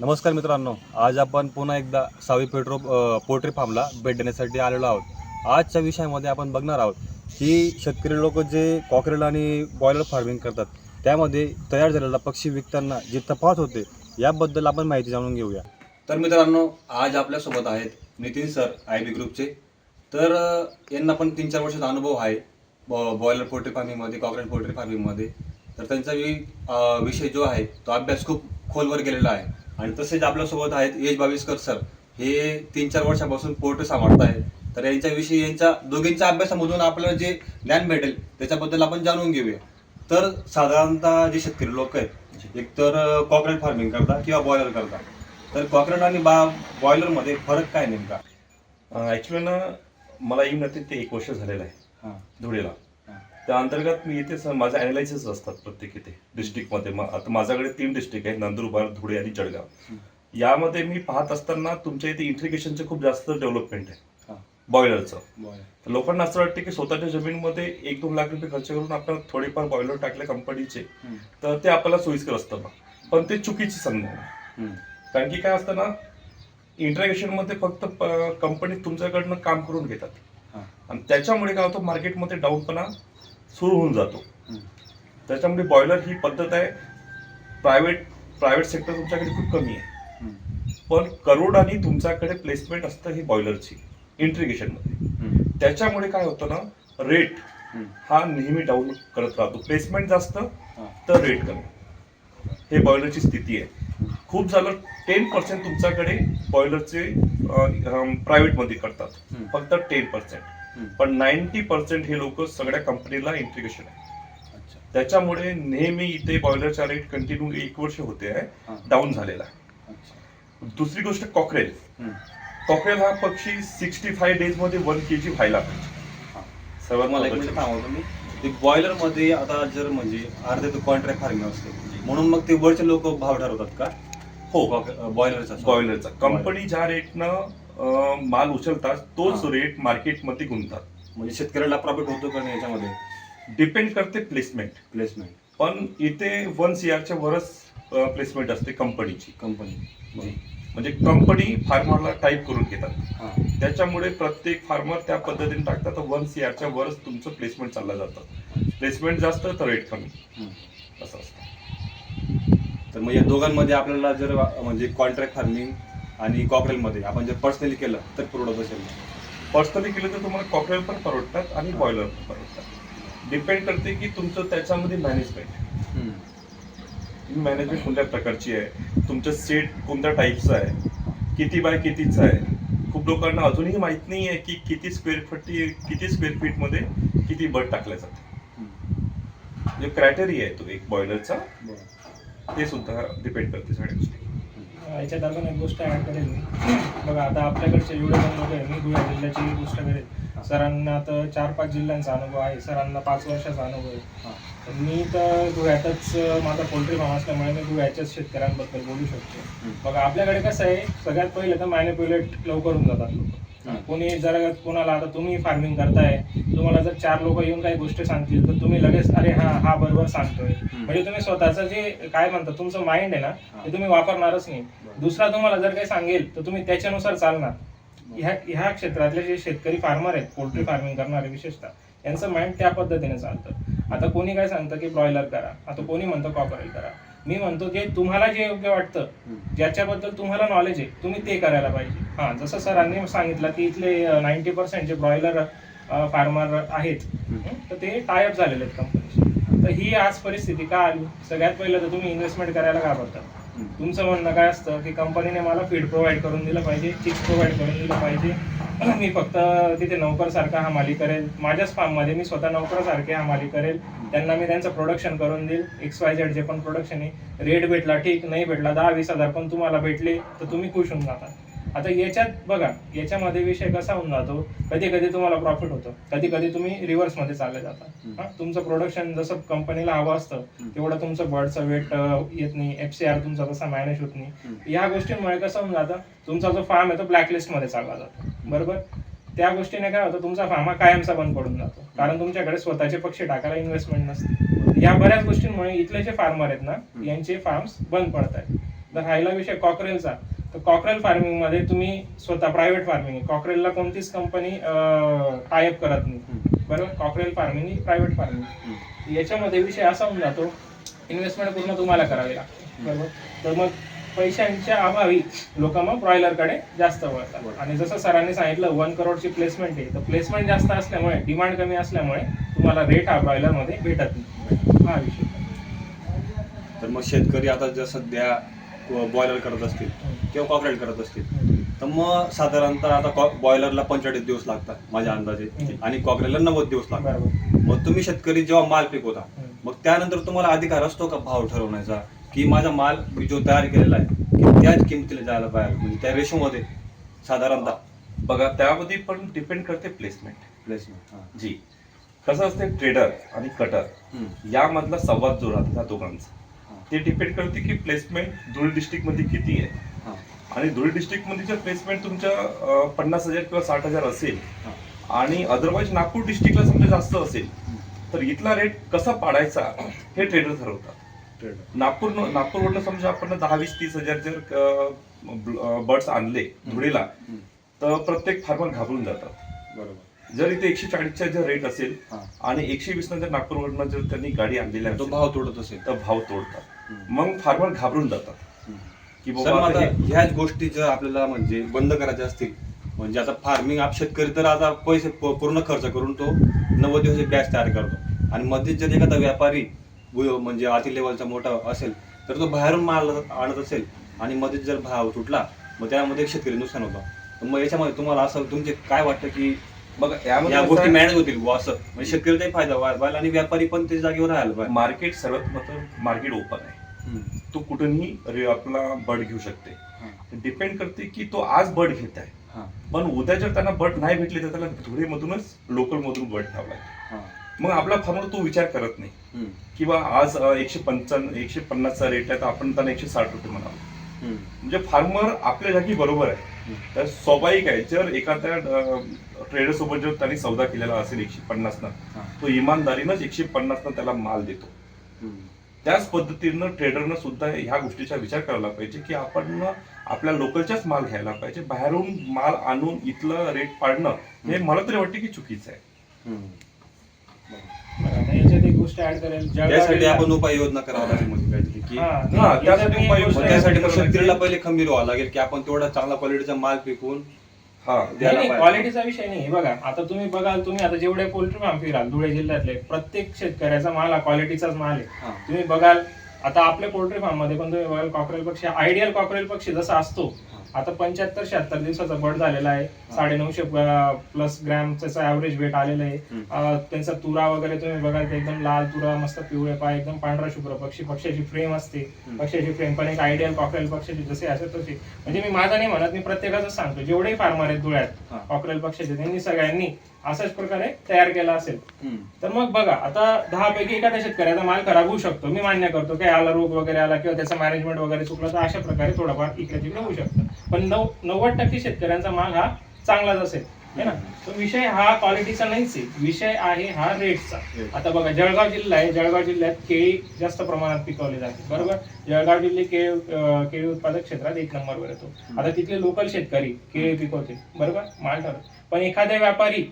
नमस्कार मित्रांनो आज आपण पुन्हा एकदा सावी पेट्रो पोल्ट्री फार्मला भेट देण्यासाठी आलेलो आहोत. आजच्या विषयामध्ये आपण बघणार आहोत की शेतकरी लोक जे कॉकरेल आणि बॉयलर फार्मिंग करतात त्यामध्ये तयार झालेला पक्षी विकताना जी तपास होते याबद्दल आपण माहिती जाणून घेऊया. तर मित्रांनो आज आपल्यासोबत आहेत नितीन सर आय बी ग्रुपचे. तर यांना पण तीन चार वर्षाचा अनुभव आहे बॉयलर पोल्ट्री फार्मिंगमध्ये कॉकरेल पोल्ट्री फार्मिंगमध्ये. तर त्यांचा विषय जो आहे तो अभ्यास खूप खोलवर गेलेला आहे. आणि तसेच आपल्यासोबत आहेत यश बाविस्कर सर. हे तीन चार वर्षापासून पोल्ट्री सांभाळत आहे तर यांच्याविषयी यांच्या दोघींच्या अभ्यासामधून आपल्याला जे ज्ञान भेटेल त्याच्याबद्दल आपण जाणून घेऊया. तर साधारणतः जे शेतकरी लोक आहेत एक तर कॉकरेल फार्मिंग करता किंवा बॉयलर करता. तर कॉकरेल आणि बा बॉयलरमध्ये फरक काय नेमका? ऍक्च्युली ना मला येऊन ते एक वर्ष झालेलं आहे. हां. धुळेला. त्या अंतर्गत मी इथे माझे अनालिसिस असतात प्रत्येक इथे. डिस्ट्रिक्टमध्ये म- आता माझ्याकडे तीन डिस्ट्रिक्ट आहे नंदुरबार धुळे आणि जळगाव. यामध्ये मी पाहत असताना तुमच्या इथे इंट्रिगेशनचे खूप जास्त डेव्हलपमेंट आहे. बॉयलरचं लोकांना असं वाटतं की स्वतःच्या जमीनमध्ये एक दोन लाख रुपये खर्च करून आपण थोडेफार बॉयलर टाकले कंपनीचे तर ते आपल्याला सोयीस्कर असतं. पण ते चुकीची आहे. कारण की काय असतं ना इंटरॅक्शनमध्ये फक्त कंपनी तुमच्याकडनं काम करून घेतात. आणि त्याच्यामुळे काय होतं मार्केटमध्ये डाऊनपणा सुरू होऊन जातो. त्याच्यामुळे बॉयलर ही पद्धत आहे. प्रायव्हेट प्रायव्हेट सेक्टर तुमच्याकडे खूप कमी आहे. पण करोड आणि तुमच्याकडे प्लेसमेंट असतं ही बॉयलरची इंट्रिगेशनमध्ये. त्याच्यामुळे काय होतं ना रेट हा नेहमी डाऊन करत राहतो. प्लेसमेंट जास्त तर रेट कमी. हे बॉयलरची स्थिती आहे. खूप झालं टेन पर्सेंट तुमच्याकडे बॉयलरचे प्रायव्हेटमध्ये करतात. फक्त टेन पर्सेंट पण नाईन्टी पर्सेंट हे लोक सगळ्या कंपनीला इंटिग्रेशन आहे. अच्छा. त्याच्यामुळे नेहमी इथे बॉयलरचा रेट कंटिन्यू एक वर्ष होते हा. आहे डाऊन झालेला आहे. अच्छा. दुसरी गोष्ट कॉकरेल. कॉकरेल हा पक्षी सिक्स्टी फाईव्ह डेजमध्ये वन के जी व्हायला पाहिजे सर्वात मला एक तुम्ही. बॉयलरमध्ये आता जर म्हणजे अर्धे तो कॉन्ट्रॅक्ट फार्मिंग असते. म्हणून मग ते वरचे लोक भाव ठरवतात का? हो. बॉयलरचा बॉयलरचा कंपनी ज्या रेटनं माल उचलतात तोच. रेट मार्केटमध्ये गुंततात. म्हणजे शेतकऱ्याला प्रॉफिट होतो का नाही याच्यामध्ये? डिपेंड करते प्लेसमेंट प्लेसमेंट पण इथे वन सीआरच्या वरच प्लेसमेंट असते कंपनीची कंपनी म्हणजे कंपनी फार्मरला टाईप करून घेतात. त्याच्यामुळे प्रत्येक फार्मर त्या पद्धतीने टाकतात. तर वन सीआरच्या वरच तुमचं प्लेसमेंट चाललं जातं. प्लेसमेंट जास्त तर रेट कमी. असं असतं. तर मग या दोघांमध्ये आपल्याला जर म्हणजे कॉन्ट्रॅक्ट फार्मिंग आणि कॉकरेल मध्ये आपण जर पर्सनली केलं तर परवडत असेल. पर्सनली केलं तर तुम्हाला कॉकरेल पण परवडतात आणि. बॉयलर पण परवडतात. डिपेंड करते की तुमचं त्याच्यामध्ये मॅनेजमेंट मॅनेजमेंट कोणत्या प्रकारची आहे? तुमचं सेट कोणत्या टाईपचं आहे? किती बाय कितीचं आहे? खूप लोकांना अजूनही माहीत नाही आहे की किती स्क्वेअर फीट किती स्क्वेअर फीटमध्ये किती बर्ड टाकल्या जाते जो क्रायटेरिया आहे तो एक बॉयलरचा ते सुद्धा डिपेंड करते सगळ्या गोष्टी. याच्यात अजून एक गोष्ट ऍड करेल मी. बघा आता आपल्याकडचे जेवढे पण लोक आहे मी धुळे जिल्ह्याची गोष्ट करेल सरांना तर चार पाच जिल्ह्यांचा अनुभव आहे. सरांना पाच वर्षाचा अनुभव आहे. तर मी तर धुळ्यातच माझा पोल्ट्री फार्म असल्यामुळे मी धुळ्याच्याच शेतकऱ्यांबद्दल बोलू शकतो. बघा आपल्याकडे कसं आहे सगळ्यात पहिले तर मॅनिप्युलेट लवकर होऊन जातात लोक. कोणी जर कोणाला आता तुम्ही फार्मिंग करताय तुम्हाला जर चार लोक येऊन काही गोष्टी सांगतील तर तुम्ही लगेच अरे हा हा बरोबर सांगतोय. म्हणजे तुम्ही स्वतःचं जे काय म्हणतात तुमचं माइंड आहे ना ते तुम्ही वापरणारच नाही. दुसरा तुम्हाला जर काही सांगेल तर तुम्ही त्याच्यानुसार चालणार. ह्या ह्या क्षेत्रातले जे शेतकरी फार्मर आहेत पोल्ट्री फार्मिंग करणारे विशेषतः यांचं माइंड त्या पद्धतीने चालतं. आता कोणी काय सांगतं की ब्रॉयलर करा आता कोणी म्हणतं कॉपरेल करा. मी म्हणतो जे तुम्हाला जे योग्य वाटतं ज्याच्याबद्दल तुम्हाला नॉलेज आहे तुम्ही ते करायला पाहिजे. हां जसं सरांनी सांगितलं की इथले नाईन्टी पर्सेंट जे ब्रॉयलर फार्मर आहेत तर ते टायअप झालेले आहेत कंपनीशी तर ही आज परिस्थिती का आली? सगळ्यात पहिलं तर तुम्ही इन्व्हेस्टमेंट करायला घाबरता. तुमचं म्हणणं काय असतं की कंपनीने मला फीड प्रोव्हाइड करून दिलं पाहिजे चिक्स प्रोव्हाइड करून दिलं पाहिजे मी फक्त तिथे नोकरसारखा हमाली करेल. माझ्याच फार्ममध्ये मी स्वतः नोकरासारखे हमाली करेल. त्यांना मी त्यांचं प्रोडक्शन करून देईल. एक्स वाय झेड जे पण प्रोडक्शन आहे. रेट भेटला ठीक. नाही भेटला दहा वीस हजार पण तुम्हाला भेटले तर तुम्ही खुश होऊन जाता. आता याच्यात बघा याच्यामध्ये विषय कसा होऊन जातो कधी कधी तुम्हाला प्रॉफिट होतं कधी कधी तुम्ही रिव्हर्समध्ये चालले जाता. हा, तुमचं प्रोडक्शन जसं कंपनीला हवं असतं तेवढं तुमचं बर्डचं वेट येत नाही एफ सी आर तुमचा तसा मॅनेज होत नाही. या गोष्टींमुळे कसं होऊन जातं तुमचा जो फार्म आहे तो ब्लॅकलिस्टमध्ये चालला जातो. बरोबर? त्या गोष्टीने काय होतं तुमचा फार्म हा कायमचा बंद पडून जातो. कारण तुमच्याकडे स्वतःचे पक्षी टाकायला इन्व्हेस्टमेंट नसते. या बऱ्याच गोष्टींमुळे इथले जे फार्मर आहेत ना यांचे फार्म्स बंद पडत आहेत तर राहिला विषय कॉकरेलचा तर कॉकरेल फार्मिंगमध्ये तुम्ही स्वतः प्रायव्हेट फार्मिंग कॉकरेलला कोणतीच कंपनी टायअप करत नाही. बरोबर? कॉकरेल फार्मिंग ही प्रायव्हेट फार्मिंग याच्यामध्ये विषय असा होऊन जातो इन्व्हेस्टमेंट पूर्ण तुम्हाला करावी लागते. बरोबर? तर मग पैशांच्या अभावी लोक मग ब्रॉयलरकडे जास्त वळतात. आणि जसं सरांनी सांगितलं वन करोडची प्लेसमेंट आहे. तर प्लेसमेंट जास्त असल्यामुळे डिमांड कमी असल्यामुळे तुम्हाला रेट हा ब्रॉयलरमध्ये भेटत नाही. हा विषय. तर मग शेतकरी आता जर सध्या बॉयलर करत असतील किंवा कॉकरेल करत असतील. तर मग साधारणतः आता बॉयलरला पंचेचाळीस दिवस लागतात माझ्या अंदाजे. आणि कॉकरेलला नव्वद दिवस लागतात. बरोबर. मग तुम्ही शेतकरी जेव्हा माल पिकवता. मग त्यानंतर तुम्हाला अधिकार असतो का भाव ठरवण्याचा? की माझा माल मी जो तयार केलेला आहे की त्याच किमतीला जायला पाहिजे? म्हणजे त्या रेशोमध्ये साधारणतः. बघा त्यामध्ये पण डिपेंड करते प्लेसमेंट प्लेसमेंट जी. कसं असते ट्रेडर आणि कटर यामधला संवाद जो राहतो त्या दोघांचा. ते डिपेंड करते की प्लेसमेंट धुळे डिस्ट्रिक्टमध्ये किती आहे. आणि धुळे डिस्ट्रिक्टमध्ये जर प्लेसमेंट तुमच्या पन्नास हजार किंवा साठ हजार असेल आणि अदरवाईज नागपूर डिस्ट्रिक्टला समजा जास्त असेल तर इथला रेट कसा पाडायचा हे ट्रेडर ठरवतात. नागपूर नागपूरवरनं समजा आपण दहा वीस तीस हजार जर बर्ड्स आणले धुळेला तर प्रत्येक फार्मर घाबरून जातात. बरोबर. जर इथे एकशे चाळीसचा जर रेट असेल. आणि एकशे वीस जर नागपूरवरनं जर त्यांनी गाडी आणलेली भाव तोडत असेल. तर भाव तोडतात. मग फार्मर घाबरून जातात. की बाबा आता ह्याच गोष्टी जर आपल्याला म्हणजे बंद करायच्या असतील म्हणजे आता फार्मिंग आप शेतकरी तर आता पैसे पूर्ण खर्च करून तो नव्वद दिवस बॅच तयार करतो. आणि मध्ये जर एखादा व्यापारी म्हणजे अति लेवलचा मोठा असेल तर तो बाहेरून माल आणत असेल आणि मध्ये जर भाव तुटला मग त्यामध्ये शेतकरी नुकसान होतं. तर मग याच्यामध्ये तुम्हाला असं तुमचे काय वाटतं की बघा यामध्ये गोष्टी मॅनेज होतील असं. म्हणजे शेतकरीचाही फायदा व्हायला आणि व्यापारी पण त्या जागेवर राहायला मार्केट सर्वात महत्त्व मार्केट ओपन आहे. तो कुठूनही आपला बर्ड घेऊ शकते. डिपेंड करते की तो आज बर्ड घेत आहे. पण उद्या जर त्यांना बर्ड नाही भेटले तर त्याला धुळेमधूनच लोकल मधून बर्ड ठेवला. मग आपला फार्मर तो विचार करत नाही. किंवा आज एकशे पंचावन्न एकशे पन्नासचा रेट आहे तर आपण त्यांना एकशे साठ रुपये म्हणावं. म्हणजे फार्मर आपल्या जागी बरोबर आहे. तर स्वाभाविक आहे जर एखाद्या ट्रेडर सोबत जर त्यांनी सौदा केलेला असेल एकशे पन्नासनं. तो इमानदारीनंच एकशे पन्नासनं त्याला माल देतो. त्याच पद्धतीनं ट्रेडरनं सुद्धा ह्या गोष्टीचा विचार करायला पाहिजे की आपण आपल्या लोकलच्याच माल घ्यायला पाहिजे. बाहेरून माल आणून इथलं रेट पाडणं हे मला तरी वाटते की चुकीचं आहे. याच्यात एक गोष्ट ऍड करेल. जळगाव त्यासाठी जिल्हा- आपण उपाययोजना करावं लागेल म्हणजे की त्यासाठी उपाययोजना त्यासाठी. पहिले खंबीर व्हावं लागेल की आपण तेवढा चांगला क्वालिटीचा माल पिकवून क्वालिटीचा विषय नाही बघा आता तुम्ही बघाल तुम्ही आता जेवढे पोल्ट्री फार्म फिराल धुळे जिल्ह्यातले प्रत्येक शेतकऱ्याचा माल हा क्वालिटीचाच माल आहे. तुम्ही बघाल आता आपल्या पोल्ट्री फार्ममध्ये पण तुम्ही बघाल कॉकरेल पक्षी आयडियल कॉकरेल पक्षी जसा असतो आता पंच्याहत्तर शहात्तर दिवसाचा बर्ड झालेला आहे. साडे नऊशे प्लस ग्रॅम त्याचा ऍव्हरेज वेट आलेलं आहे. त्यांचा तुरा वगैरे तुम्ही बघाल तर एकदम लाल तुरा मस्त पिवळे पाय एकदम पांढरा शुभ्र पक्षी पक्षाची फ्रेम असते. पक्षाची फ्रेम पण एक आयडियल कॉकरेल पक्षाची जसे असेल तसे म्हणजे मी माझा नाही म्हणत मी प्रत्येकाचं सांगतो. जेवढेही फार्मर आहेत धुळ्यात. कॉकरेल पक्षाचे त्यांनी सगळ्यांनी अशाच प्रकारे तयार केला असेल. तर मग बघा आता दहा पैकी एखाद्या शेतकऱ्याचा माल खराब होऊ शकतो. मी मान्य करतो काय आला रोग वगैरे आला किंवा त्याचा मॅनेजमेंट वगैरे चुकला तर अशा प्रकारे थोडाफार इकडे तिकडे होऊ शकतं. पण नऊ नव्वद टक्के शेतकऱ्यांचा माल हा चांगलाच असेल. है ना? तो विषय हा क्वालिटीचा नाहीच आहे. विषय आहे हा रेटचा. आता बघा जळगाव जिल्हा आहे. जळगाव जिल्ह्यात केळी जास्त प्रमाणात पिकवली जाते. बरोबर? जळगाव जिल्हे केळी केळी उत्पादक क्षेत्रात एक नंबरवर येतो. आता तिथले लोकल शेतकरी केळी पिकवते. बरोबर? माल ठरत पण एखाद्या व्यापारी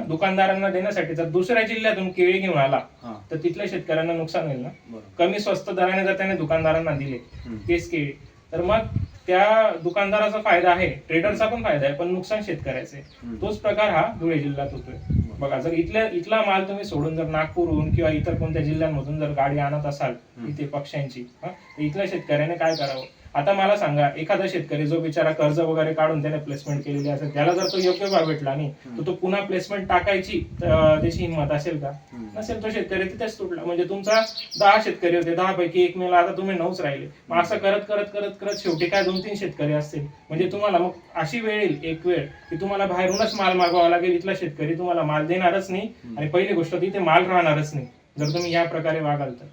दुकानदारांना देण्यासाठी जर दुसऱ्या जिल्ह्यातून केळी घेऊन आला हा. तर तिथल्या शेतकऱ्यांना नुकसान होईल ना बरोबर. कमी स्वस्त दराने जर त्याने दुकानदारांना दिले हम्म. तेच केळी तर मग त्या दुकानदाराचा फायदा आहे ट्रेडरचा पण फायदा आहे पण नुकसान शेतकऱ्याचे हम्म. तोच प्रकार हा धुळे जिल्ह्यात होतोय बघा जर इथल्या इथला माल तुम्ही सोडून जर नागपूरहून किंवा इतर कोणत्या जिल्ह्यांमधून जर गाडी आणत असाल हम्म. इथे पक्ष्यांची हा, तर इथल्या शेतकऱ्याने काय करावं आता मला सांगा एखादा शेतकरी जो बिचारा कर्ज वगैरे काढून त्याने प्लेसमेंट केलेली असेल त्याला जर तो योग्य भाव भेटला नाही तर तो पुन्हा प्लेसमेंट टाकायची त्याची हिंमत असेल का. नसेल तो शेतकरी तिथेच तुटला. म्हणजे तुमचा दहा शेतकरी होते दहा पैकी एक मेला आता तुम्ही नऊच राहिले. मग असं करत करत करत करत शेवटी काय दोन तीन शेतकरी असतील? म्हणजे तुम्हाला मग अशी वेळ येईल एक वेळ की तुम्हाला बाहेरूनच माल मागवावा लागेल इथला शेतकरी तुम्हाला माल देणारच नाही. आणि पहिली गोष्ट तिथे माल राहणारच नाही जर तुम्ही या प्रकारे वागाल तर.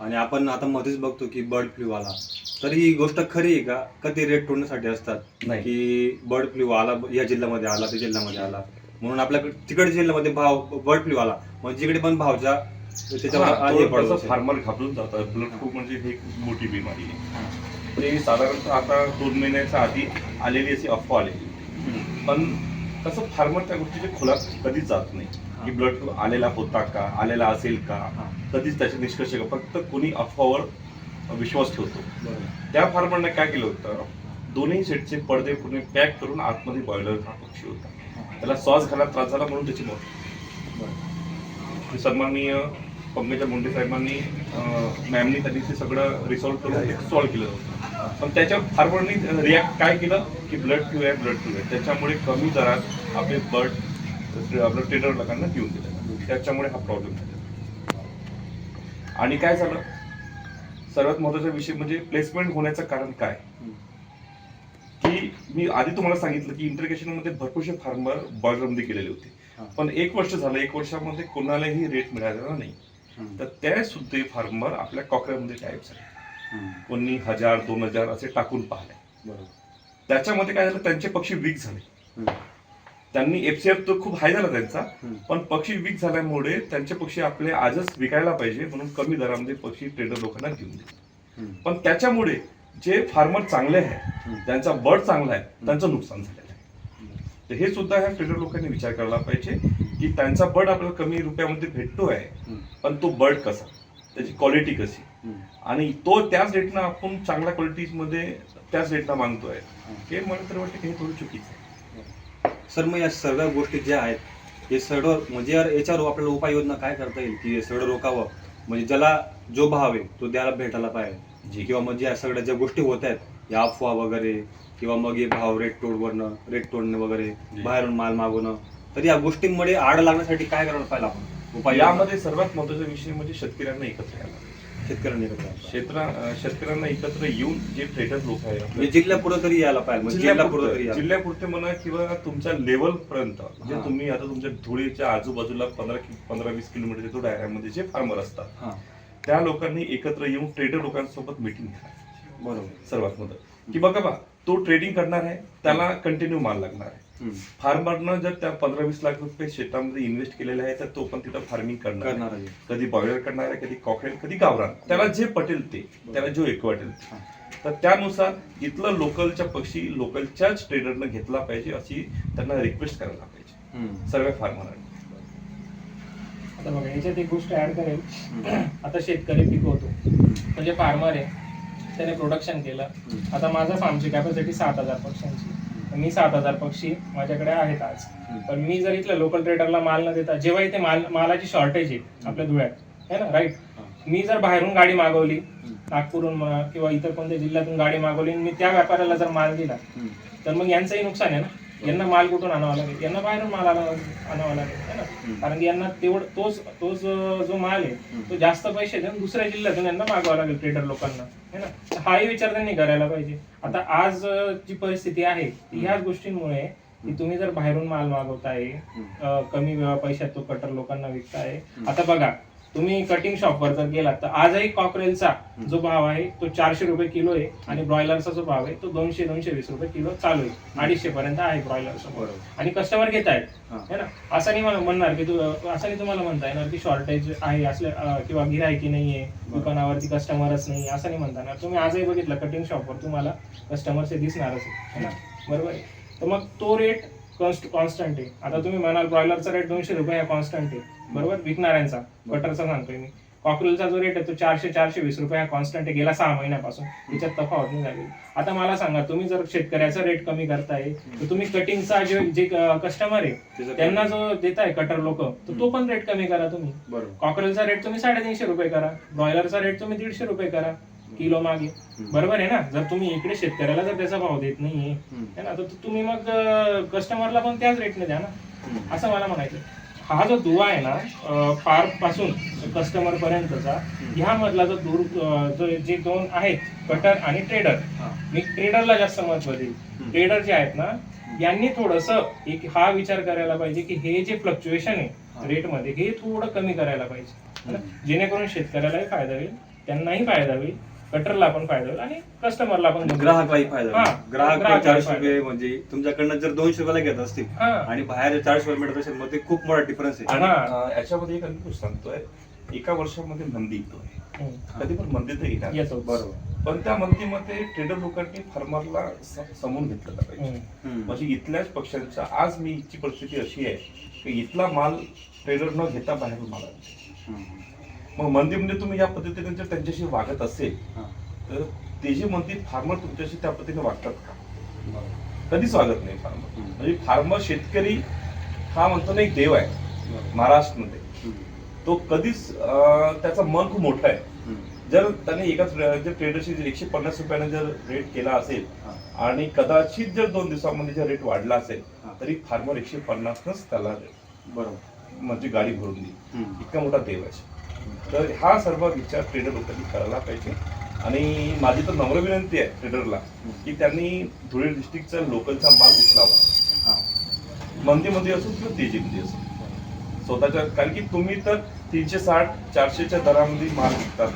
आणि आपण आता मध्येच बघतो की बर्ड फ्लू आला. तर ही गोष्ट खरी आहे का? का ते रेट तोडण्यासाठी असतात? नाही. की बर्ड फ्लू आला या जिल्ह्यामध्ये आला त्या जिल्ह्यामध्ये आला. म्हणून आपल्याकडे तिकडे जिल्ह्यामध्ये भाव बर्ड फ्लू आला. मग जिकडे पण भावच्या त्याच्यावर पडत. फार्मर घाबरून जातात ब्लड फ्लू म्हणजे हे एक मोठी बिमारी आहे. ते साधारणतः आता दोन महिन्याच्या आधी आलेली अशी अफवा आलेली. पण कसं फार्मर त्या गोष्टीच्या खोलात कधीच जात नाही. की ब्लड आलेला होता का? आलेला असेल का. कधीच त्याचे निष्कर्ष का? फक्त कोणी अफवावर विश्वास ठेवतो. त्या फार्मरने काय केलं होतं? दोन्ही सेटचे पडदे पूर्ण पॅक करून आतमध्ये बॉयलर हा पक्षी होता. त्याला श्वास घालायला त्रास झाला म्हणून त्याची मौत. सन्माननीय पंकजा मुंडे साहेबांनी मॅमनी त्यांनी ते सगळं रिसॉल्व्ह करून सॉल्व्ह केलं होतं. पण त्याच्यावर फार्मरनी रिॲक्ट काय केलं? की ब्लड फ्लू आहे ब्लड फ्लू आहे. त्याच्यामुळे कमी दरात आपले बर्ड आपलं ट्रेडर लोकांना देऊन दिलं त्याच्यामुळे हा प्रॉब्लेम झाला आणि काय झालं सर्वात महत्त्वाचा विषय म्हणजे प्लेसमेंट होण्याचं कारण काय. की मी आधी तुम्हाला सांगितलं की इंटरगेशनमध्ये भरपूरसे फार्मर बॉयलरमध्ये गेलेले होते. पण एक वर्ष झालं एक वर्षामध्ये कोणालाही रेट मिळालेला नाही. तर त्या सुद्धा फार्मर आपल्या कॉकऱ्यामध्ये टाईप झाले. कोणी हजार दोन हजार असे टाकून पाहिले. त्याच्यामध्ये काय झालं त्यांचे पक्षी वीक झाले. त्यांनी एफसीएफ तो खूप हाय झाला त्यांचा. पण पक्षी वीक झाल्यामुळे त्यांचे पक्षी आपले आजच विकायला पाहिजे म्हणून कमी दरामध्ये पक्षी ट्रेडर लोकांना घेऊन हम्म. पण त्याच्यामुळे जे फार्मर चांगले आहे हम्म. त्यांचा बर्ड चांगला आहे त्यांचं नुकसान झालेलं आहे तर हे सुद्धा ह्या ट्रेडर लोकांनी विचार करायला पाहिजे की त्यांचा बर्ड आपल्याला कमी रुपयामध्ये भेटतो आहे. पण तो बर्ड कसा त्याची क्वालिटी कशी. आणि तो त्याच रेटनं आपण चांगल्या क्वालिटीमध्ये त्याच रेटला मागतोय हे मला तर वाटतं हे थोडं चुकीचं आहे सर मग या सर्व गोष्टी ज्या आहेत हे सर्व म्हणजे यार याच्यावर आपल्याला उपाययोजना काय करता येईल की हे सगळं रोखावं? म्हणजे ज्याला जो भाव आहे तो द्यायला भेटायला पाहिजे. जी. किंवा म्हणजे या सगळ्या ज्या गोष्टी होत आहेत या अफवा वगैरे किंवा मग हे भाव रेट तोडवणं रेट तोडणे वगैरे. बाहेरून माल मागवणं तर या गोष्टींमध्ये आड लागण्यासाठी काय करायला पाहिजे आपण? उपाय यामध्ये सर्वात महत्त्वाचा विषय म्हणजे शेतकऱ्यांना एकत्र यायला. शेतकऱ्यांनी एकत्र यायला. क्षेत्र अं, शेतकऱ्यांना एकत्र येऊन जे ट्रेडर लोक आहेत म्हणजे आपले- जिल्ह्यापुढं तरी यायला पाहिजे म्हणजे जिल्ह्यापुरते यायला जिल्ह्यापुरते म्हणा किंवा तुमच्या लेवल पर्यंत जे हा. तुम्ही आता तुमच्या धुळेच्या आजूबाजूला पंधरा पंधरा वीस किलोमीटरच्या थोड्या एरियामध्ये जे फार्मर असतात हा त्या लोकांनी एकत्र येऊन ट्रेडर लोकांसोबत मिटिंग घ्या बरोबर सर्वात महत्त्व की बघा बा तो ट्रेडिंग करणार आहे त्याला कंटिन्यू माल लागणार आहे. फार्मरनं जर त्या पंधरा वीस लाख रुपये शेतामध्ये इन्व्हेस्ट केलेले आहे तर तो पण तिथं फार्मिंग करणार आहे. करणार आहे. कधी बॉयलर करणार आहे कधी कॉकरेल कधी गावरान त्याला जे पटेल ते त्याला जो एक वाटेल ते. तर त्यानुसार इथलं लोकलच्या पक्षी लोकलच्याच ट्रेडरनं घेतला पाहिजे अशी त्यांना रिक्वेस्ट करायला पाहिजे हम्म. सर्व फार्मरांनी आता बघा याच्यात एक गोष्ट ऍड करेल. आता शेतकरी पिकवतो म्हणजे फार्मर आहे त्याने प्रोडक्शन केलं हम्म. आता माझा फार्मची कॅपॅसिटी सात हजार पक्ष्यांची मी सात हजार पक्षी माझ्याकडे आहेत आज. पण मी जर इथल्या लोकल ट्रेडरला माल न देता जेव्हा इथे माल मालाची शॉर्टेज आहे आपल्या धुळ्यात है ना राईट. मी जर बाहेरून गाडी मागवली. नागपूरहून म्हणा किंवा इतर कोणत्या जिल्ह्यातून गाडी मागवली आणि मी त्या व्यापाऱ्याला जर माल दिला. तर मग यांचंही नुकसान आहे ना यांना माल कुठून आणावा लागेल? यांना बाहेरून माल आणावा आणावा लागेल है ना. कारण की यांना तेवढं तोच तोच जो माल आहे. तो जास्त पैसे देऊन दुसऱ्या जिल्ह्यातून यांना मागवावा लागेल ट्रेडर लोकांना है ना? हाही विचार त्यांनी करायला पाहिजे. आता आज जी परिस्थिती आहे ती ह्याच गोष्टींमुळे की तुम्ही जर बाहेरून माल मागवताय कमी पैशात तो कटर लोकांना विकताय. आता बघा तुम्ही कटिंग शॉपवर जर गेलात तर आजही कॉकरेलचा जो भाव आहे तो चारशे रुपये किलो आहे आणि ब्रॉयलरचा जो भाव आहे तो दोनशे दोनशे वीस रुपये किलो चालू आहे. अडीचशे पर्यंत आहे ब्रॉयलरचा बरोबर. आणि कस्टमर घेत आहेत हा. है ना? असं नाही मला म्हणणार की तू असं नाही तुम्हाला म्हणता येणार की शॉर्टेज आहे असल्या किंवा गिरायकी नाहीये दुकानावरती कस्टमरच नाही असं नाही म्हणता येणार. तुम्ही आजही बघितलं कटिंग शॉपवर तुम्हाला कस्टमर्स दिसणारच आहे है ना? बरोबर आहे? तर मग तो रेट कॉन्स्टंट आहे. आता तुम्ही म्हणाल ब्रॉयलरचा रेट दोनशे रुपये हा कॉन्स्टंट आहे. बरोबर? विकणाऱ्यांचा. कटरचा सांगतोय मी. कॉकरेलचा जो रेट आहे तो चारशे चारशे वीस रुपये हा कॉन्स्टंट आहे. गेला सहा महिन्यापासून. त्याच्यात तफावत नाही झाली. आता मला सांगा तुम्ही जर शेतकऱ्याचा रेट कमी करताय तर तुम्ही कटिंगचा जे जे कस्टमर आहे त्यांना जो देताय कटर लोक तर तो पण रेट कमी करा तुम्ही. बरोबर. कॉकरेलचा रेट तुम्ही साडेतीनशे रुपये करा. ब्रॉयलरचा रेट तुम्ही दीडशे रुपये करा. किलो मागे बरोबर आहे ना जर तुम्ही इकडे शेतकऱ्याला जर त्याचा भाव देत नाहीये. है ना तर तुम्ही मग कस्टमरला पण त्याच रेटने द्या ना. असं मला म्हणायचं हा जो दुवा आहे ना फारपासून कस्टमर पर्यंतचा ह्यामधला जो दूर जो जे दोन आहेत कटर आणि ट्रेडर. मी ट्रेडरला जास्त महत्त्व देईल. ट्रेडर जे आहेत ना यांनी थोडस एक हा विचार करायला पाहिजे की हे जे फ्लक्च्युएशन. आहे रेटमध्ये हे थोडं कमी करायला पाहिजे. जेणेकरून शेतकऱ्यालाही फायदा होईल त्यांनाही फायदा होईल कटरला पण फायदा होईल आणि कस्टमरला पण ग्राहकालाही फायदा हा. होईल. ग्राहक चारशे. रुपये म्हणजे तुमच्याकडनं जर दोनशे रुपयाला घेत असतील हा आणि बाहेर चारशे रुपये मिळत असेल मग ते खूप मोठा डिफरन्स आहे आणि हा. अं, याच्यामध्ये एक आणखी गोष्ट सांगतोय एका वर्षामध्ये मंदी येतोय हम्म. कधी पण मंदी तर येणार येतो बरोबर पण त्या मंदीमध्ये ट्रेडर लोकांनी फार्मरला स- समजून घेतलं पाहिजे हम्म. हम्म. म्हणजे इथल्याच पक्षांच्या आज मी इथची परिस्थिती अशी आहे की इथला माल ट्रेडर न घेता बाहेर माल आणतो. हम्म. मग मंदीमध्ये तुम्ही या पद्धतीने जर त्यांच्याशी वागत असेल. तर ते जे मंदी फार्मर तुमच्याशी त्या पद्धतीने वागतात का. कधीच वागत नाही फार्मर. म्हणजे फार्मर शेतकरी हा म्हणतो ना एक देव आहे. महाराष्ट्रमध्ये. तो कधीच त्याचं मन खूप मोठं आहे. जर त्याने एकाच जर ट्रेडरशी जर एकशे पन्नास रुपयाने जर रेट केला असेल. आणि कदाचित जर दोन दिवसामध्ये जर रेट वाढला असेल. तरी फार्मर एकशे पन्नासनच त्याला बरोबर म्हणजे गाडी भरून देईल हम्म. इतका मोठा देव आहे तर हा सर्व विचार ट्रेडर लोकांनी करायला पाहिजे. आणि माझी तर नम्र विनंती आहे ट्रेडरला की त्यांनी धुळे डिस्ट्रिक्टचा लोकलचा माल उचलावा. मंदीमध्ये असो किंवा तेजीमध्ये असो. स्वतःच्या कारण की तुम्ही तर तीनशे साठ चारशेच्या दरामध्ये माल विकतात.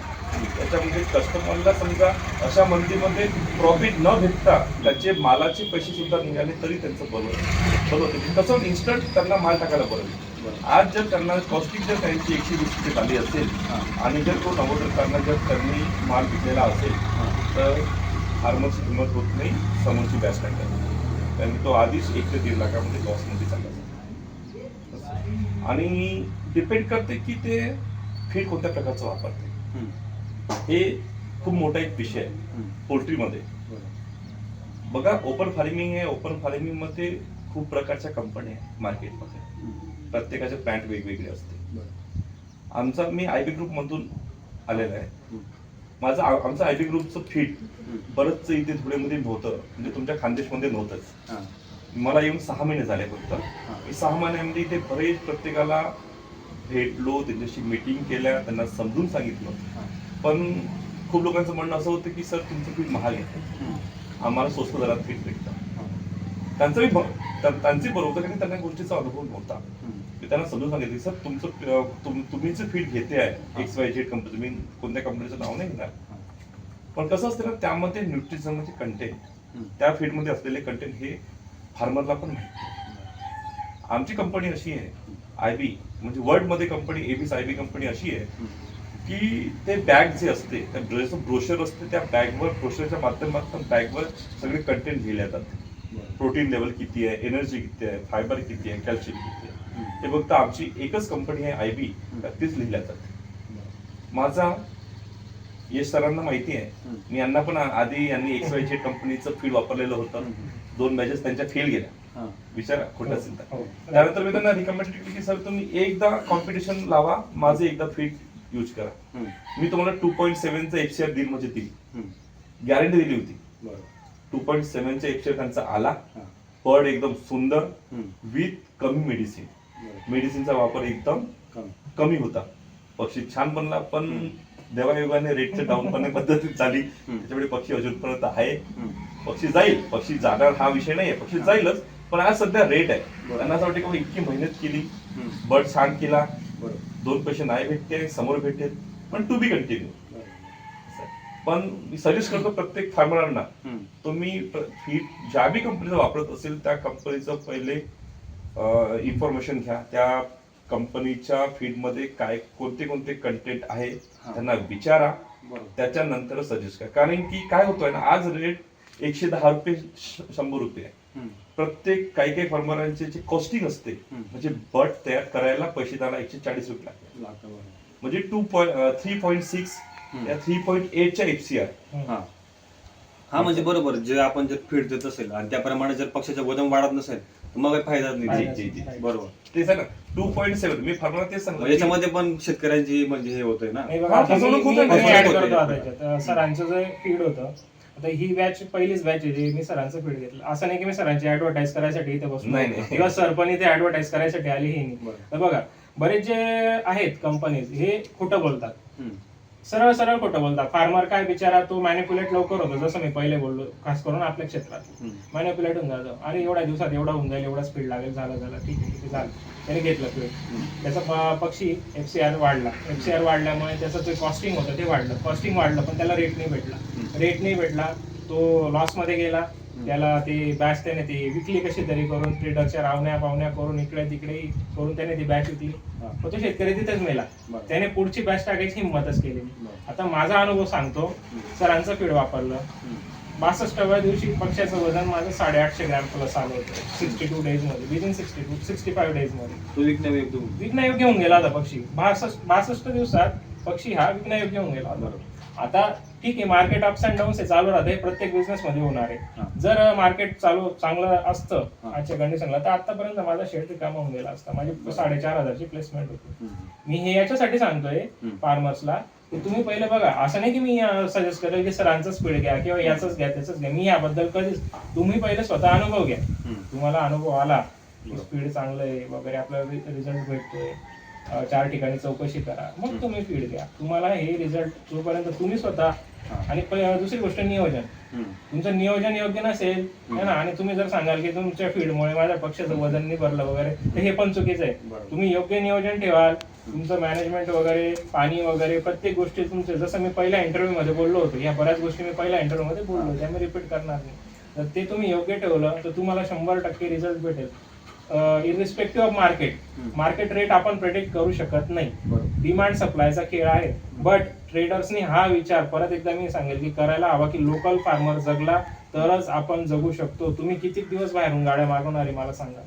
त्याच्यामध्ये कस्टमरला समजा अशा मंदीमध्ये प्रॉफिट न भेटता त्याचे मालाचे पैसे सुद्धा निघाले तरी त्यांचं बरोबर बरोबर. कसं इन्स्टंट त्यांना माल टाकायला बरं बरोबर. आज जर त्यांना कॉस्टिंग जर त्यांची एकशे वीस रुपये झाली असेल. आणि जर तो नव्वद रुपयांना जर त्यांनी माल विकलेला असेल. तर फार्मरची किंमत होत नाही समोरची बॅच टाकतात कारण की तो आधीच एक ते दीड लाखामध्ये लॉसमध्ये चालला आणि डिपेंड करते की ते फीड कोणत्या प्रकारचं वापरते. हे खूप मोठा एक विषय आहे. पोल्ट्रीमध्ये. बघा ओपन फार्मिंग आहे ओपन फार्मिंगमध्ये खूप प्रकारच्या कंपन्या आहेत मार्केटमध्ये. प्रत्येकाचे प्लॅन्ट वेगवेगळे असते. आमचा मी आय बी ग्रुपमधून आलेला आहे. माझं आमचं आय बी ग्रुपचं हम्म. बरंच इथे धुळेमध्ये होतं म्हणजे तुमच्या खानदेशमध्ये नव्हतंच. मला येऊन सहा महिने झाले फक्त सहा महिन्यामध्ये इथे बरेच प्रत्येकाला भेटलो त्यांच्याशी मीटिंग केल्या त्यांना समजून सांगितलं. पण खूप लोकांचं म्हणणं असं होतं की सर तुमचं पीठ महाग आहे. आम्हाला स्वस्त दरात पीठ भेटतं. त्यांचंही त्यांची बरोबर कारण त्यांना गोष्टीचा अनुभव नव्हता. मी त्यांना समजून सांगितलं सर तुमचं तुम्ही जे फीड घेते आहे एक्स वाय झेड कंपनी तुम्ही कोणत्या कंपनीचं नाव नाही घेणार. पण कसं असतं ना त्यामध्ये न्यूट्रिशनचे कंटेंट. त्या फीडमध्ये असलेले कंटेंट हे फार्मरला पण माहिती आमची कंपनी अशी आहे आय बी म्हणजे वर्ल्डमध्ये company ABIS I B company अशी आहे. की ते बॅग जे असते त्या ब्रोशर असते त्या बॅगवर ब्रोशरच्या माध्यमातून बॅगवर सगळे कंटेंट लिहिले जातात. प्रोटीन लेवल किती आहे एनर्जी किती आहे फायबर किती आहे कॅल्शियम किती आहे. हे फक्त आमची एकच कंपनी आहे आय बी तीच लिहिल्या जाते माझा यश सरांना माहिती आहे. मी यांना पण आधी यांनी एक्स वाय झेड कंपनीचं फीड वापरलेलं होतं. दोन मॅचेस त्यांच्या फेल गेल्या हा. विचार खोटं असेल तर हो. त्यानंतर मी त्यांना रिकमेंड केली की सर तुम्ही एकदा कॉम्पिटिशन लावा माझं एकदा फीड यूज करा. मी तुम्हाला टू पॉईंट सेव्हनचं एफसीआर दिल म्हणजे दिली. गॅरंटी दिली होती बरोबर. टू पॉईंट सेव्हनचा एफसीआर त्यांचा आला. पड एकदम सुंदर. विथ कमी मेडिसिन. मेडिसिनचा वापर एकदम कमी. कमी होता पक्षी छान बनला पण देवायोगाने रेटचं डाऊन पण पद्धतीत झाली त्याच्यामुळे पक्षी अजूनपर्यंत आहे. पक्षी जाईल पक्षी जाणार हा विषय नाही पक्षी जाईलच पण आज सध्या रेट आहे. त्यांना असं वाटतं की इतकी मेहनत केली. बर्ड छान केला. दोन पैसे नाही भेटते समोर भेटते पण टू बी कंटिन्यू. पण मी सजेस्ट करतो प्रत्येक फार्मरांना. तुम्ही फीड ज्या बी कंपनीचं वापरत असेल त्या कंपनीचं पहिले इन्फॉर्मेशन घ्या त्या कंपनीच्या फीडमध्ये काय कोणते कोणते कंटेंट आहे. त्यांना विचारा. त्याच्यानंतर सजेस्ट करा कारण की काय होतोय ना आज रेट एकशे दहा रुपये शंभर रुपये आहे. प्रत्येक काही काही फार्मरांचे जे कॉस्टिंग असते. म्हणजे बट तयार करायला पैसे त्याला एकशे चाळीस रुपये लागतात. म्हणजे two point three point six. या थ्री पॉईंट एटच्या एफ सी आर हम्म. हा हा म्हणजे बरोबर जे आपण जर फीड देत असेल आणि त्याप्रमाणे जर पक्षाचं वजन वाढत नसेल तर मग काही फायदा नाही जी, जी. बरोबर तेच आहे ना टू पॉईंट सेव्हन मी फार्मरला तेच सांगतो याच्यामध्ये पण शेतकऱ्यांची म्हणजे हे होतंय ना नाही बघा, हा, आता मी- फसवणूक मी- होते ना. मी add फसवणूक करतो होते. आता याच्यात. अं, सरांचं जे फीड होतं आता ही बॅच पहिलीच बॅच आहे जी मी सरांचं फीड घेतलं असं नाही की मी सरांची ऍडव्हर्टाईज करायसाठी इथे बसलो नाही, नाही. किंवा सर पण इथे ऍडव्हर्टाईज करायसाठी आली ही नाही बरं. तर बघा बरेच जे आहेत कंपनीज हे खोटं बोलतात हम्म. सरळ सरळ खोटं बोलतात. फार्मर काय बिचारा तो मॅनिप्युलेट लवकर होतो. जसं मी पहिले बोललो खास करून आपल्या क्षेत्रात. हम्म. मॅनिप्युलेट होऊन जातो. आणि एवढ्या दिवसात एवढा होऊन जाईल एवढा स्पीड लागेल झालं झालं ठीक आहे ठीक आहे झालं. त्याने घेतलं हम्म. त्याचा पक्षी एफ सी आर वाढला. एफ सी आर वाढल्यामुळे त्याचं जे कॉस्टिंग होतं ते वाढलं. कॉस्टिंग वाढलं पण त्याला रेट नाही भेटला. रेट नाही भेटला तो लॉसमध्ये गेला. त्याला ते बॅच त्याने ती विकली कशी तरी करून ट्रेडरच्या रावण्या पावण्या करून इकडे तिकडे करून त्याने ती बॅच विकली. मग तो शेतकरी तिथेच मेला. त्याने पुढची बॅच टाकायची हिंमतच केली. आता माझा अनुभव सांगतो सरांचं फीड वापरलं. बासष्टाव्या दिवशी पक्षाचं वजन माझं साडेआठशे ग्रॅम प्लस आलं होतं. Sixty two डेजमध्ये within sixty two sixty five डेजमध्ये. तो विकण्यायोग्य होऊन. घेऊन गेला होता पक्षी. बासष्ट बासष्ट दिवसात पक्षी हा विकनायोग घेऊन गेला होता. आता ठीक आहे मार्केट अप्स अँड डाऊन्स हे चालू राहते प्रत्येक बिझनेस मध्ये होणार. आहे जर मार्केट चालू चांगलं असतं. आजच्या कंडिशनला तर आतापर्यंत माझा शेअर रिकामा होऊन गेला असता माझी साडेचार हजारची प्लेसमेंट होती. मी हे याच्यासाठी सांगतोय. फार्मर्सला की तुम्ही पहिले बघा असं नाही की मी सजेस्ट करेल की सरांचं स्पीड घ्या किंवा याचंच घ्या त्याचंच घ्या मी याबद्दल कधीच तुम्ही पहिले स्वतः अनुभव घ्या. तुम्हाला अनुभव आला. स्पीड चांगलं आहे वगैरे आपल्याला रिझल्ट भेटतोय चार ठिकाणी चौकशी करा मग. तुम्ही फीड घ्या तुम्हाला हे रिझल्ट जोपर्यंत तुम्ही स्वतः. आणि दुसरी गोष्ट नियोजन. तुमचं नियोजन योग्य नसेल है ना? आणि तुम्ही जर सांगाल की तुमच्या फीडमुळे माझ्या पक्षाचं वजन नाही भरलं वगैरे तर हे पण चुकीचं आहे. तुम्ही योग्य नियोजन ठेवाल तुमचं मॅनेजमेंट वगैरे पाणी वगैरे प्रत्येक गोष्टी तुमचे जसं मी पहिल्या इंटरव्ह्यू मध्ये बोललो होतो या बऱ्याच गोष्टी मी पहिल्या इंटरव्ह्यू मध्ये बोललो त्या मी रिपीट करणार नाही. तर ते तुम्ही योग्य ठेवलं तर तुम्हाला शंभर टक्के रिझल्ट भेटेल. Irrespective of market. Market rate आपण प्रेडिक्ट करू शकत नाही. डिमांड सप्लायचा खेळ आहे बट ट्रेडर्सनी हा विचार परत एकदा मी सांगेल की करायला हवा की लोकल फार्मर जगला तरच आपण जगू शकतो तुम्ही किती दिवस बाहेरून गाड्या मागवणार मला सांगा?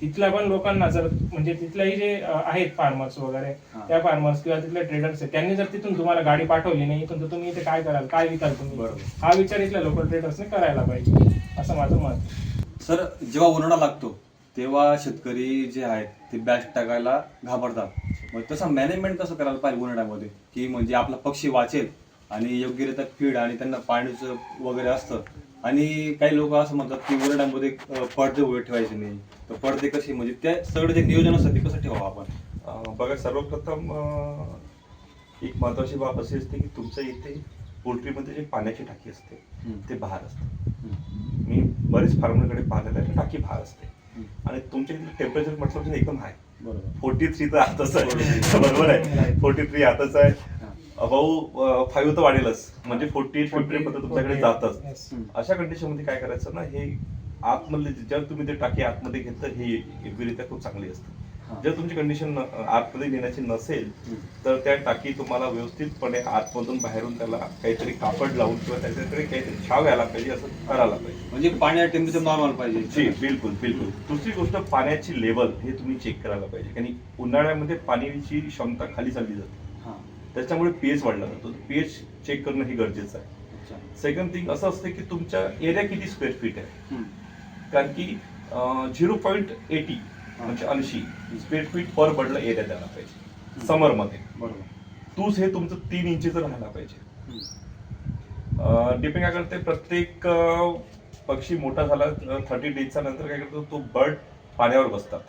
तिथल्या पण लोकांना जर म्हणजे तिथल्याही जे आहेत फार्मर्स वगैरे. त्या फार्मर्स किंवा तिथले ट्रेडर्स आहेत त्यांनी जर तिथून तुम्हाला गाडी पाठवली नाही इथून तर तुम्ही इथे काय कराल काय विकाल तुम्ही बरोबर. हा विचार इथल्या लोकल ट्रेडर्सने करायला पाहिजे असं माझं मत. सर जेव्हा उन्हाळा लागतो तेव्हा शेतकरी जे आहेत ते बॅच टाकायला घाबरतात मग तसं मॅनेजमेंट कसं करायला पाहिजे उन्हाळ्यामध्ये की म्हणजे आपला पक्षी वाचेल आणि योग्यरित्या फीड आणि त्यांना पाण्याचं वगैरे असतं आणि काही लोक असं म्हणतात की उन्हाळ्यामध्ये पडदे उभे ठेवायचे नाही तर पडदे कसे म्हणजे त्या सगळं जे नियोजन असतं ते कसं ठेवावं आपण बघा सर्वप्रथम एक महत्वाची बाब अशी असते की तुमच्या इथे पोल्ट्रीमध्ये जे पाण्याची टाकी असते. ते बाहेर असतं. मी बरेच फार्मरकडे पाहिलेलं आहे टाकी बाहेर असते. आणि तुमच्या इथे टेम्परेचर म्हटलं म्हणजे एकदम हाय फोर्टी थ्री तर आताच आहे. बरोबर आहे. फोर्टी थ्री आताच आहे. हा. अबाऊ फाईव्ह तर वाढेलच. म्हणजे फोर्टी फिफ्टी पर्यंत तुमच्याकडे जातच. अशा कंडिशनमध्ये काय करायचं ना हे आतमधले जर तुम्ही ते टाकी आतमध्ये घेतलं हे योग्यरित्या खूप चांगली असते. जर तुमची कंडिशन आतमध्ये नेण्याची नसेल. तर त्या टाकी तुम्हाला व्यवस्थितपणे आतमधून बाहेरून त्याला काहीतरी कापड लावून किंवा त्याच्याकडे काहीतरी छाव यायला पाहिजे असं करायला पाहिजे. म्हणजे पाण्याचं टेम्परेचर नॉर्मल जी पाहिजे बिलकुल बिलकुल. दुसरी गोष्ट पाण्याची लेवल हे तुम्ही चेक करायला पाहिजे. कारण उन्हाळ्यामध्ये पाण्याची क्षमता खाली चालली जाते. हा. त्याच्यामुळे पीएच वाढला जातो. पीएच चेक करणं हे गरजेचं आहे. सेकंड थिंग असं असतं की तुमच्या एरिया किती स्क्वेअर फीट आहे. कारण की झिरो पॉईंट एटी म्हणजे ऐंशी स्क्वेअर फीट पर बर्डला एरिया द्यायला पाहिजे समरमध्ये बरोबर तूच हे तुमचं तीन इंचीचं राहायला पाहिजे. डिपेंड काय करते प्रत्येक पक्षी मोठा झाला थर्टी डेजच्या नंतर काय करतो तो बर्ड पाण्यावर बसतात.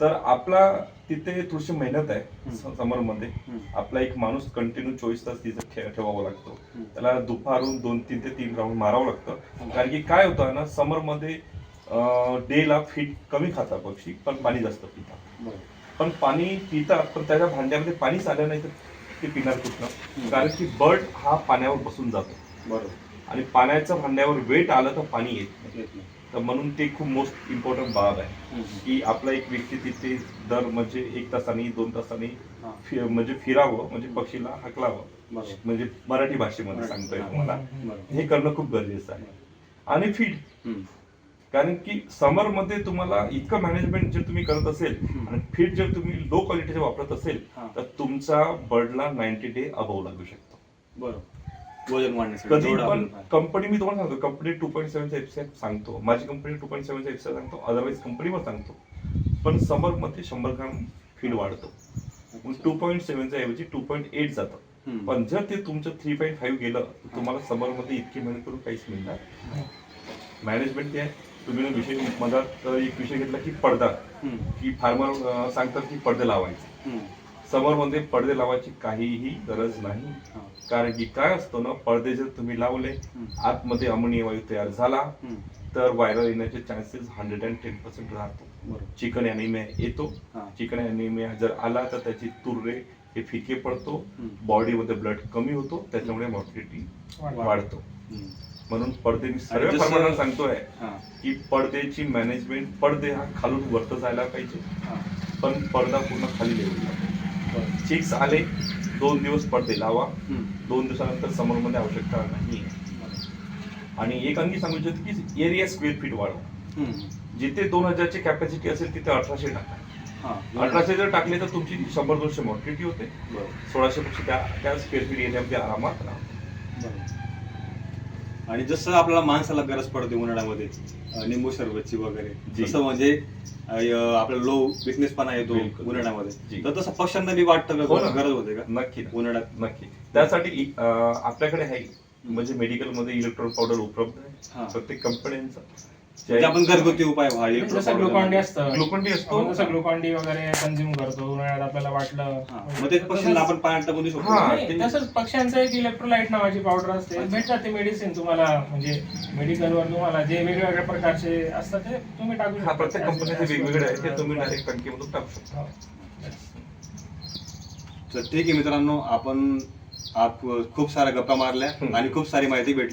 तर आपला तिथे थोडीशी मेहनत आहे हम्म. समरमध्ये हम्म. आपला एक माणूस कंटिन्यू चोवीस तास तिथं ठेवावा लागतो. त्याला दुपारून दोन तीन ते तीन राऊंड मारावं लागतं. कारण की काय होतं ना समरमध्ये डेला फीट कमी खातात पक्षी पण पाणी जास्त पितात पण पाणी पितात पण त्याच्या भांड्यामध्ये पाणीच आलं नाही तर ते पिणार कुठलं. कारण की बर्ड हा पाण्यावर बसून जातो बरोबर आणि पाण्याच्या भांड्यावर वेट आलं तर पाणी येत नाही. तर म्हणून ते खूप मोस्ट इम्पॉर्टंट बाब आहे. की आपला एक व्यक्ती तिथे दर म्हणजे एक तासाने दोन तासाने. फि- म्हणजे फिरावं म्हणजे पक्षीला हकलावं म्हणजे मराठी भाषेमध्ये. सांगतोय. तुम्हाला हे करणं खूप गरजेचं आहे आणि फीड. कारण की समरमध्ये तुम्हाला इतकं मॅनेजमेंट जर तुम्ही करत असेल. आणि फीड जर तुम्ही लो क्वालिटीचे वापरत असेल. तर तुमचा बर्डला नाईन्टी डे अबव लागू शकतो बरोबर वजन वाढण्यासाठी कधी पण. कंपनी मी तुम्हाला सांगतो कंपनी टू पॉईंट सेव्हनचा एफसीआय सांगतो माझी कंपनी टू पॉईंट सेव्हनचा एफसीआय सांगतो अदरवाईज कंपनीवर सांगतो पण समरमध्ये शंभर ग्राम फीड वाढतो टू पॉईंट सेव्हनच्या ऐवजी टू पॉईंट एट जातं. पण जर ते तुमचं थ्री पॉईंट फाईव्ह गेलं तर तुम्हाला समरमध्ये इतकी मेहनत करून काहीच मिळणार. मॅनेजमेंट ते आहे तुम्ही ना विषय मधात एक विषय घेतला की पडदा. की फार्मर सांगतात की पडदे लावायचे. समरमध्ये पडदे लावायची काहीही गरज नाही. कारण की काय असतं ना पडदे जर तुम्ही लावले. आतमध्ये अमोनिया वायू तयार झाला. तर व्हायरल येण्याचे chances hundred and ten percent राहतो चिकन अॅनिमिया येतो. चिकन अॅनिमिया जर आला तर त्याची तुर्रे हे फिके पडतो. बॉडीमध्ये ब्लड कमी होतो त्याच्यामुळे मॉर्टिलिटी वाढ- वाढतो. म्हणून पडदे मी सर्व जसं- सांगतोय हा, की पडद्याची मॅनेजमेंट पडदे हा खालून वरत जायला पाहिजे हा. पण पडदा पूर्ण खाली लेवल बरं. चिक्स आले दोन दिवस पडदे लावा. दोन दिवसानंतर समरमध्ये आवश्यकता नाही आणि एक आणखी सांगू इच्छितो की एरिया स्क्वेअर फीट वाढवा. जिथे दोन हजारची कॅपॅसिटी असेल तिथे अठराशे टाका हा. अठराशे जर टाकले तर तुमची शंभर दोनशे मॉर्टिलिटी होते बरं. सोळाशे पेक्षा त्या त्या स्क्वेअर फीट एरियामध्ये आरामात राहा बरं. आणि जसं आपल्याला माणसाला गरज पडते उन्हाळ्यामध्ये निंबू सरबतची वगैरे जी. तसं म्हणजे आपला लो विकनेस पण येतो बिलकुल. उन्हाळ्यामध्ये. तर तसं पक्ष्यांना बी वाटतं हो. गरज होते का नक्की. उन्हाळ्यात नक्की त्यासाठी आपल्याकडे आहे म्हणजे मेडिकलमध्ये इलेक्ट्रॉन पावडर उपलब्ध हा. आहे प्रत्येक कंपन्यांचा म्हणजे आपण घरगुती उपाय व्हा जसं ग्लुकॉन असतं. ग्लुकोन असतो. आपण जसं ग्लुकॉन वगैरे कंझ्युम करतो उन्हाळ्यात आपल्याला वाटलं. मग ते पक्ष्यांना आपण पाण्यात टाकून देऊ. शकतो. नाही, तसंच पक्ष्यांचं एक इलेक्ट्रोलाइट नावाची पावडर असते. भेटतात ते मेडिसिन तुम्हाला म्हणजे मेडिकलवर तुम्हाला जे वेगवेगळ्या प्रकारचे असतात ते तुम्ही टाकू हा शकता. प्रत्येक कंपनीचे वेगवेगळे आहे ते तुम्ही डायरेक्ट टंकीमधून टाकू शकता. हो. तर ठीक आहे मित्रांनो आपण आप खूप साऱ्या गप्पा मारल्या. आणि खूप सारी माहिती भेटली.